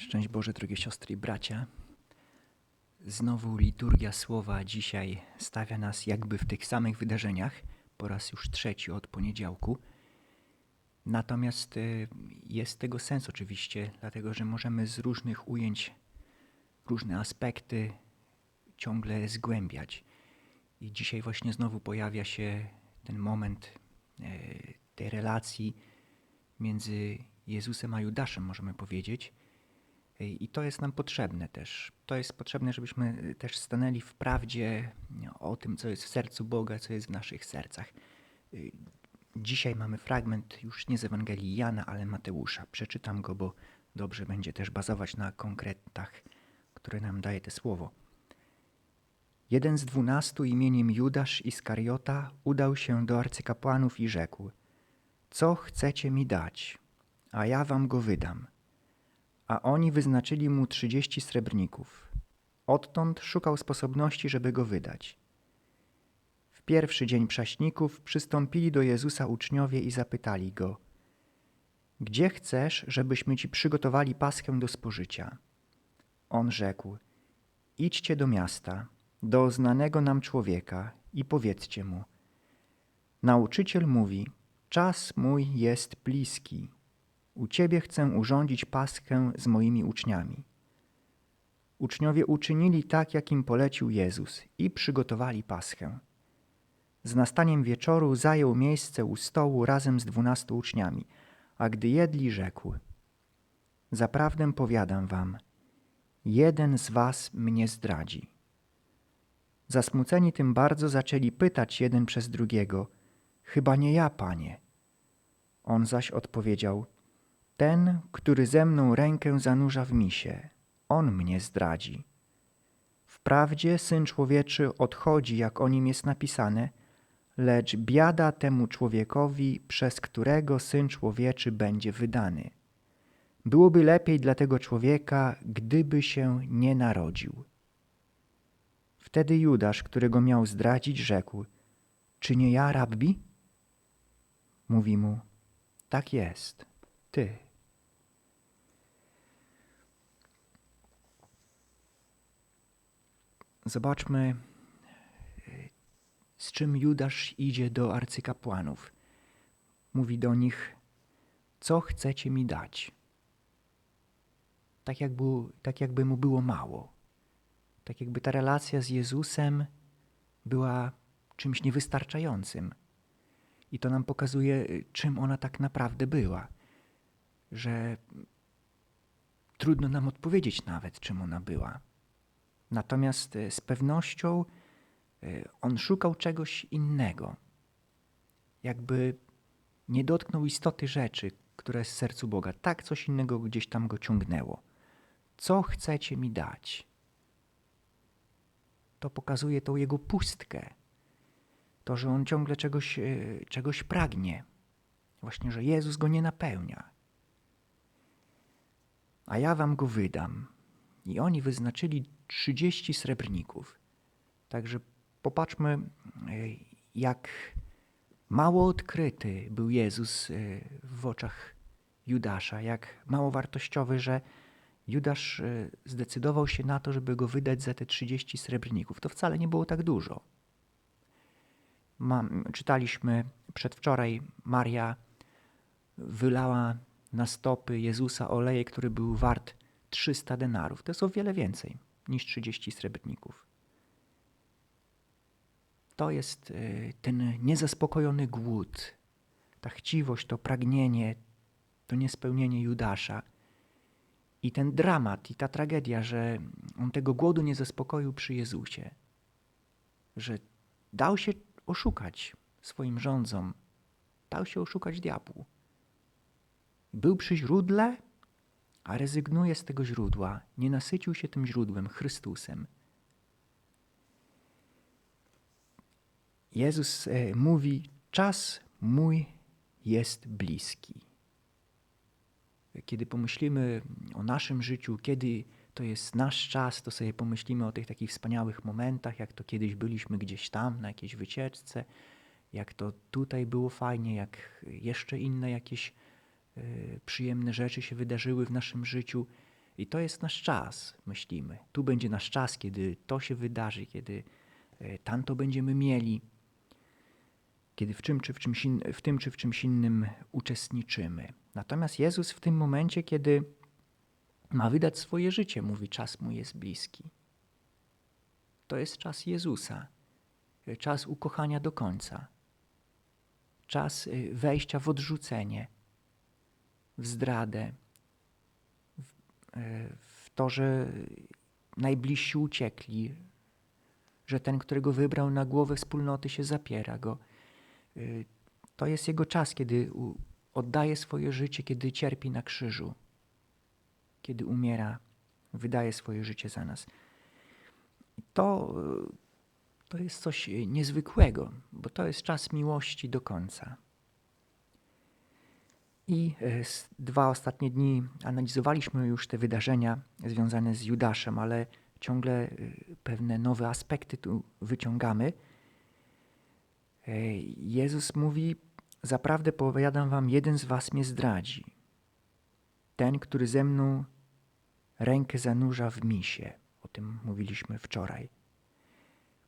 Szczęść Boże, drogie siostry i bracia. Znowu liturgia słowa dzisiaj stawia nas jakby w tych samych wydarzeniach, po raz już trzeci od poniedziałku. Natomiast y, jest tego sens oczywiście, dlatego że możemy z różnych ujęć różne aspekty ciągle zgłębiać. I dzisiaj właśnie znowu pojawia się ten moment y, tej relacji między Jezusem a Judaszem, możemy powiedzieć. I to jest nam potrzebne też. To jest potrzebne, żebyśmy też stanęli w prawdzie o tym, co jest w sercu Boga, co jest w naszych sercach. Dzisiaj mamy fragment już nie z Ewangelii Jana, ale Mateusza. Przeczytam go, bo dobrze będzie też bazować na konkretach, które nam daje to słowo. Jeden z dwunastu imieniem Judasz Iskariota udał się do arcykapłanów i rzekł: Co chcecie mi dać, a ja wam go wydam a oni wyznaczyli mu trzydzieści srebrników. Odtąd szukał sposobności, żeby go wydać. W pierwszy dzień prześników przystąpili do Jezusa uczniowie i zapytali go: Gdzie chcesz, żebyśmy ci przygotowali paschę do spożycia? On rzekł: Idźcie do miasta, do znanego nam człowieka i powiedzcie mu: Nauczyciel mówi: Czas mój jest bliski u Ciebie chcę urządzić paschę z moimi uczniami. Uczniowie uczynili tak, jak im polecił Jezus i przygotowali paschę. Z nastaniem wieczoru zajął miejsce u stołu razem z dwunastu uczniami, a gdy jedli, rzekł: Zaprawdę powiadam wam, jeden z was mnie zdradzi. Zasmuceni tym bardzo zaczęli pytać jeden przez drugiego: Chyba nie ja, panie. On zaś odpowiedział: ten, który ze mną rękę zanurza w misie, on mnie zdradzi. Wprawdzie Syn Człowieczy odchodzi, jak o nim jest napisane, lecz biada temu człowiekowi, przez którego Syn Człowieczy będzie wydany. Byłoby lepiej dla tego człowieka, gdyby się nie narodził. Wtedy Judasz, którego miał zdradzić, rzekł, czy nie ja, rabbi? Mówi mu, tak jest, ty. Zobaczmy, z czym Judasz idzie do arcykapłanów. Mówi do nich, co chcecie mi dać? Tak jakby, tak jakby mu było mało. Tak jakby ta relacja z Jezusem była czymś niewystarczającym. I to nam pokazuje, czym ona tak naprawdę była. Że trudno nam odpowiedzieć nawet, czym ona była. Natomiast e, z pewnością e, on szukał czegoś innego. Jakby nie dotknął istoty rzeczy, która jest w sercu Boga. Tak coś innego gdzieś tam go ciągnęło. Co chcecie mi dać? To pokazuje tą jego pustkę. To, że on ciągle czegoś, e, czegoś pragnie. Właśnie, że Jezus go nie napełnia. A ja wam go wydam. I oni wyznaczyli 30 srebrników. Także popatrzmy, e, jak mało odkryty był Jezus e, w oczach Judasza, jak mało wartościowy, że Judasz e, zdecydował się na to, żeby go wydać za te 30 srebrników. To wcale nie było tak dużo. Mam, czytaliśmy przedwczoraj, Maria wylała na stopy Jezusa olejek, który był wart 300 denarów. To jest o wiele więcej niż 30 srebrników. To jest y, ten niezaspokojony głód, ta chciwość, to pragnienie, to niespełnienie Judasza i ten dramat i ta tragedia, że on tego głodu nie zaspokoił przy Jezusie, że dał się oszukać swoim rządzom, dał się oszukać diabłu. Był przy źródle, a rezygnuje z tego źródła, nie nasycił się tym źródłem, Chrystusem. Jezus e, mówi: Czas mój jest bliski. Kiedy pomyślimy o naszym życiu, kiedy to jest nasz czas, to sobie pomyślimy o tych takich wspaniałych momentach, jak to kiedyś byliśmy gdzieś tam na jakiejś wycieczce, jak to tutaj było fajnie, jak jeszcze inne jakieś przyjemne rzeczy się wydarzyły w naszym życiu I to jest nasz czas, myślimy. Tu będzie nasz czas, kiedy to się wydarzy, kiedy e, tamto będziemy mieli, kiedy w, czym, czy w, czymś in, w tym czy w czymś innym uczestniczymy. Natomiast Jezus w tym momencie, kiedy ma wydać swoje życie, mówi: Czas mój jest bliski. To jest czas Jezusa, czas ukochania do końca, czas e, wejścia w odrzucenie, w zdradę, w, e, w to, że najbliżsi uciekli, że ten, którego wybrał na głowę wspólnoty, się zapiera go. To jest jego czas, kiedy oddaje swoje życie, kiedy cierpi na krzyżu, kiedy umiera, wydaje swoje życie za nas. To, to jest coś niezwykłego, bo to jest czas miłości do końca. I e, dwa ostatnie dni analizowaliśmy już te wydarzenia związane z Judaszem, ale ciągle e, pewne nowe aspekty tu wyciągamy. E, Jezus mówi: Zaprawdę powiadam wam, jeden z was mnie zdradzi. Ten, który ze mną rękę zanurza w misie. O tym mówiliśmy wczoraj.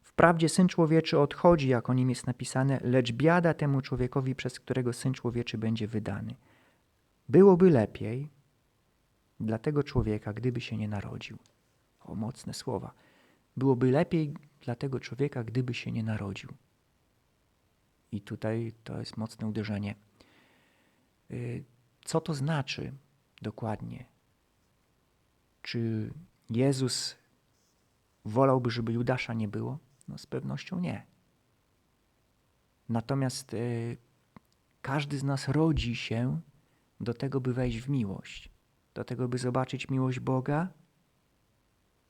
Wprawdzie Syn Człowieczy odchodzi, jak o nim jest napisane, lecz biada temu człowiekowi, przez którego Syn Człowieczy będzie wydany. Byłoby lepiej dla tego człowieka, gdyby się nie narodził. O, mocne słowa. Byłoby lepiej dla tego człowieka, gdyby się nie narodził. I tutaj to jest mocne uderzenie. Y, co to znaczy dokładnie? Czy Jezus wolałby, żeby Judasza nie było? No z pewnością nie. Natomiast y, każdy z nas rodzi się do tego, by wejść w miłość, do tego, by zobaczyć miłość Boga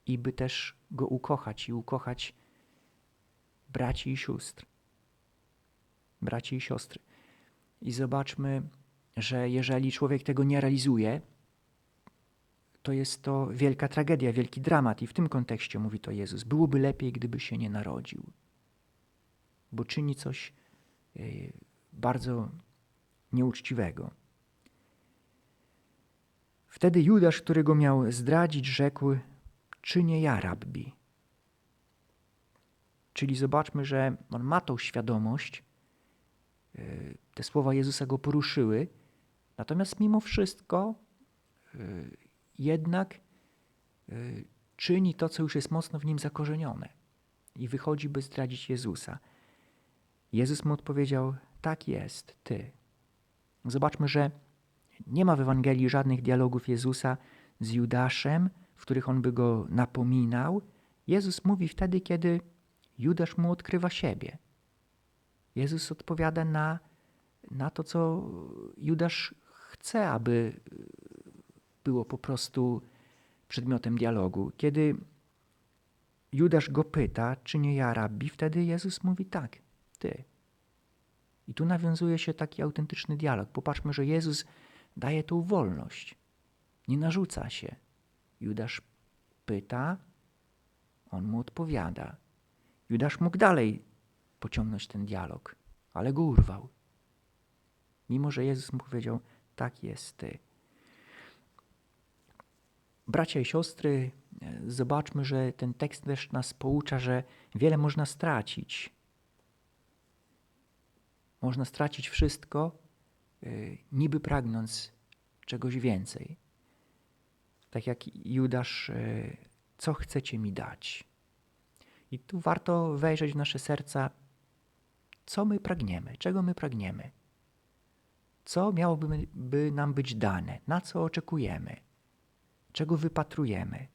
i by też Go ukochać i ukochać braci i sióstr braci i siostry. I zobaczmy, że jeżeli człowiek tego nie realizuje, to jest to wielka tragedia, wielki dramat. I w tym kontekście mówi to Jezus. Byłoby lepiej, gdyby się nie narodził, bo czyni coś e, bardzo nieuczciwego. Wtedy Judasz, którego miał zdradzić, rzekł: Czy nie ja, rabbi? Czyli zobaczmy, że on ma tą świadomość, E, te słowa Jezusa go poruszyły. Natomiast mimo wszystko e, jednak e, czyni to, co już jest mocno w nim zakorzenione i wychodzi, by zdradzić Jezusa. Jezus mu odpowiedział: Tak jest, ty. Zobaczmy, że nie ma w Ewangelii żadnych dialogów Jezusa z Judaszem, w których on by go napominał. Jezus mówi wtedy, kiedy Judasz mu odkrywa siebie. Jezus odpowiada na, na to, co Judasz chce, aby było po prostu przedmiotem dialogu. Kiedy Judasz go pyta, czy nie ja rabbi, wtedy Jezus mówi tak, ty. I tu nawiązuje się taki autentyczny dialog. Popatrzmy, że Jezus daje tą wolność, nie narzuca się. Judasz pyta, on mu odpowiada. Judasz mógł dalej pociągnąć ten dialog, ale go urwał. Mimo, że Jezus mu powiedział, tak jest ty. Bracia i siostry, zobaczmy, że ten tekst też nas poucza, że wiele można stracić. Można stracić wszystko, niby pragnąc czegoś więcej. Tak jak Judasz, y, co chcecie mi dać? I tu warto wejrzeć w nasze serca co my pragniemy, czego my pragniemy, co miałoby by nam być dane, na co oczekujemy, czego wypatrujemy.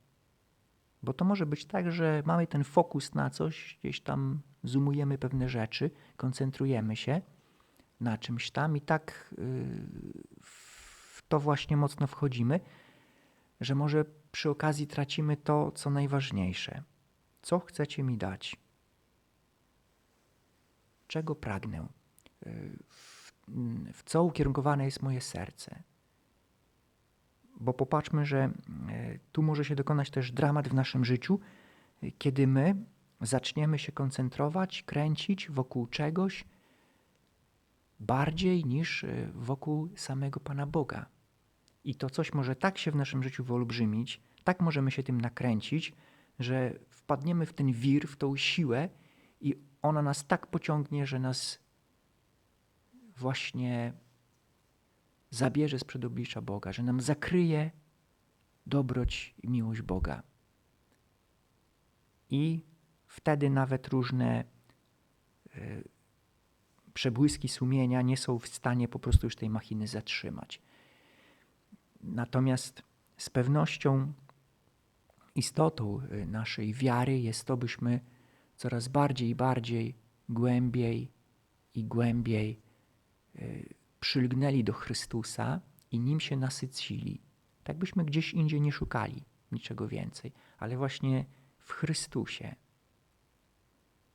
Bo to może być tak, że mamy ten fokus na coś, gdzieś tam zoomujemy pewne rzeczy, koncentrujemy się na czymś tam i tak yy, w to właśnie mocno wchodzimy, że może przy okazji tracimy to, co najważniejsze. Co chcecie mi dać? czego pragnę, e, w, co ukierunkowane jest moje serce. Bo popatrzmy, że e, tu może się dokonać też dramat w naszym życiu, kiedy my zaczniemy się koncentrować, kręcić wokół czegoś bardziej niż e, wokół samego Pana Boga. I to coś może tak się w naszym życiu wyolbrzymić, tak możemy się tym nakręcić, że wpadniemy w ten wir, w tą siłę i ona nas tak pociągnie, że nas właśnie zabierze sprzed oblicza Boga, że nam zakryje dobroć i miłość Boga. I wtedy nawet różne y, przebłyski sumienia nie są w stanie po prostu już tej machiny zatrzymać. Natomiast z pewnością istotą y, naszej wiary jest to, byśmy coraz bardziej i bardziej, głębiej i głębiej y, przylgnęli do Chrystusa i nim się nasycili. Tak byśmy gdzieś indziej nie szukali niczego więcej, ale właśnie w Chrystusie.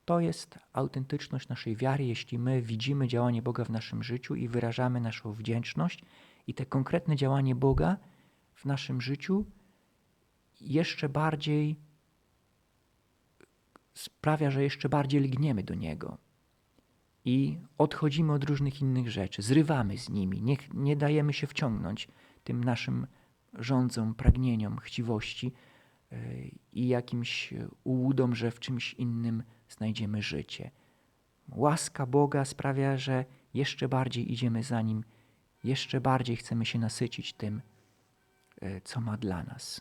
To jest autentyczność naszej wiary, jeśli my widzimy działanie Boga w naszym życiu i wyrażamy naszą wdzięczność, i te konkretne działanie Boga w naszym życiu jeszcze bardziej sprawia, że jeszcze bardziej lgniemy do Niego i odchodzimy od różnych innych rzeczy, zrywamy z nimi, nie, nie dajemy się wciągnąć tym naszym rządzom, pragnieniom, chciwości yy, i jakimś ułudom, że w czymś innym znajdziemy życie. Łaska Boga sprawia, że jeszcze bardziej idziemy za Nim, jeszcze bardziej chcemy się nasycić tym, yy, co ma dla nas.